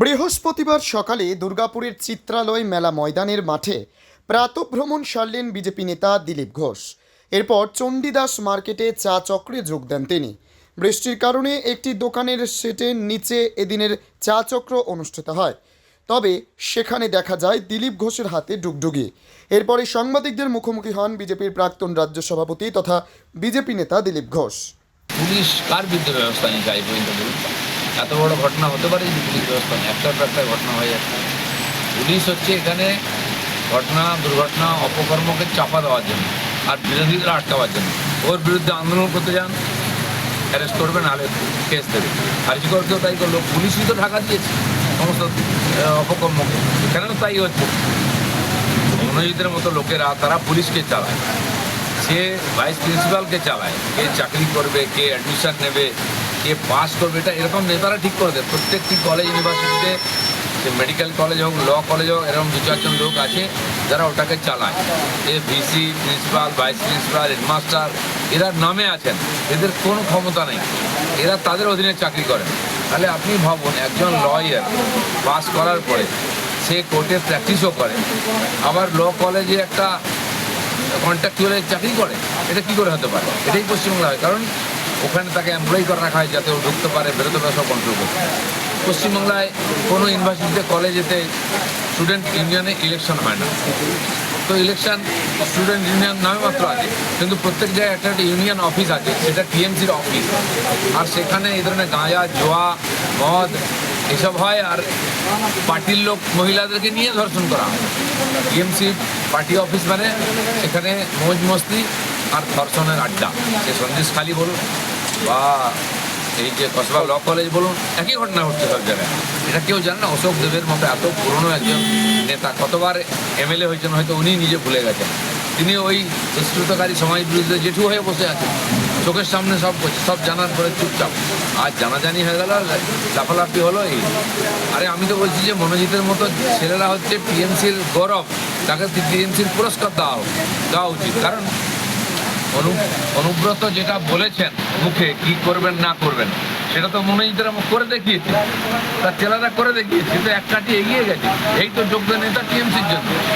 বৃহস্পতিবার সকালে দুর্গাপুরের চিত্রালয় মেলা ময়দানের মাঠে প্রাতভ্রমণ সারলেন বিজেপি নেতা দিলীপ ঘোষ। এরপর চণ্ডীদাস মার্কেটে চা চক্রে যোগ দেন তিনি। বৃষ্টির কারণে একটি দোকানের সেটের নিচে এদিনের চা চক্র অনুষ্ঠিত হয়। তবে সেখানে দেখা যায় দিলীপ ঘোষের হাতে ডুগডুগি। এরপরে সাংবাদিকদের মুখোমুখি হন বিজেপির প্রাক্তন রাজ্য সভাপতি তথা বিজেপি নেতা দিলীপ ঘোষ। পুলিশ কার বিরুদ্ধে ব্যবস্থা পর্যন্ত বলুন এত বড় ঘটনা হতে পারে যে পুলিশ ব্যবস্থা নেই একটার একটা ঘটনা হয়ে যাচ্ছে। পুলিশ হচ্ছে এখানে ঘটনা, দুর্ঘটনা, অপকর্মকে চাপা দেওয়ার জন্য আর বিরোধীদের আটকাবার জন্য। ওর বিরুদ্ধে আন্দোলন করতে যান, অ্যারেস্ট করবে, নাহলে কেস দেবে। হারিজগড়কেও তাই করল, পুলিশই তো ঢাকা দিয়েছে সমস্ত অপকর্মকে। এখানেও তাই হচ্ছে। মনোজিতের মতো লোকেরা, তারা পুলিশকে চালায়। সে ভাইস প্রিন্সিপালকে চালায়। কে চাকরি করবে, কে অ্যাডমিশন নেবে কে পাস করবে এটা এরকম নেতারা ঠিক করে দেয়। প্রত্যেকটি কলেজ ইউনিভার্সিটিতে সে মেডিকেল কলেজ হোক ল কলেজ হোক, এরকম দু চারজন লোক আছে যারা ওটাকে চালায়। এ VC principal vice principal headmaster এরা নামে আছেন, এদের কোনো ক্ষমতা নেই। এরা তাদের অধীনে চাকরি করেন তাহলে আপনি ভাবুন, একজন লয়ার পাস করার পরে সে কোর্টে প্র্যাকটিসও করে, আবার ল কলেজে একটা কন্ট্রাকচুয়ালের চাকরি করে, এটা কি করে হতে পারে? এটাই পশ্চিমবাংলা হয়। কারণ ওখানে তাকে এমপ্লয় করে রাখা হয় যাতে ও ঢুকতে পারে, বেরোতে পারে, সব কন্ট্রোল পশ্চিমবাংলায় কোনো ইউনিভার্সিটিতে কলেজেতে স্টুডেন্ট ইউনিয়নে ইলেকশন হয় না। তো ইলেকশন স্টুডেন্ট ইউনিয়ন নামে মাত্র আছে, কিন্তু প্রত্যেক জায়গায় একটা একটা ইউনিয়ন অফিস আছে, সেটা টিএমসির অফিস আর সেখানে এই ধরনের গাঁজা, জোয়া, মদ, এসব হয়, আর পার্টির লোক মহিলাদেরকে নিয়ে ধর্ষণ করা হয়। টিএমসি পার্টি অফিস মানে সেখানে মৌজ মস্তি আর ধর্ষণের আড্ডা। সে সন্দেশখালি বলুন বা এই যে কসবা ল কলেজ বলুন, একই ঘটনা ঘটছে সব জায়গায়। এটা কেউ জানে না, অশোক দেবের মতো এত পুরনো একজন নেতা, কতবার এমএলএ হয়েছেন হয়তো উনি নিজে ভুলে গেছেন। তিনি ওই দুষ্কৃতকারী সমাজ বিরুদ্ধে জেঠু হয়ে বসে আছেন। চোখের সামনে সব সব জানার পরে চুপচাপ। আজ জানাজানি হয়ে গেল, আর লাফালাফি হলো এই। আরে আমি তো বলছি যে মনোজিতের মতো ছেলেরা হচ্ছে টিএমসির গৌরব, তাকে টিএমসির পুরস্কার দেওয়া দেওয়া উচিত। কারণ অনুব্রত যেটা বলেছেন মুখে, কি করবেন, না করবেন, সেটা তো মনোজিতেরা করে দেখিয়েছে। তার চেলারা করে দেখিয়েছে, কিন্তু এক কাটি এগিয়ে গেছে। এই তো যোগদান, এটা টিএমসির জন্য।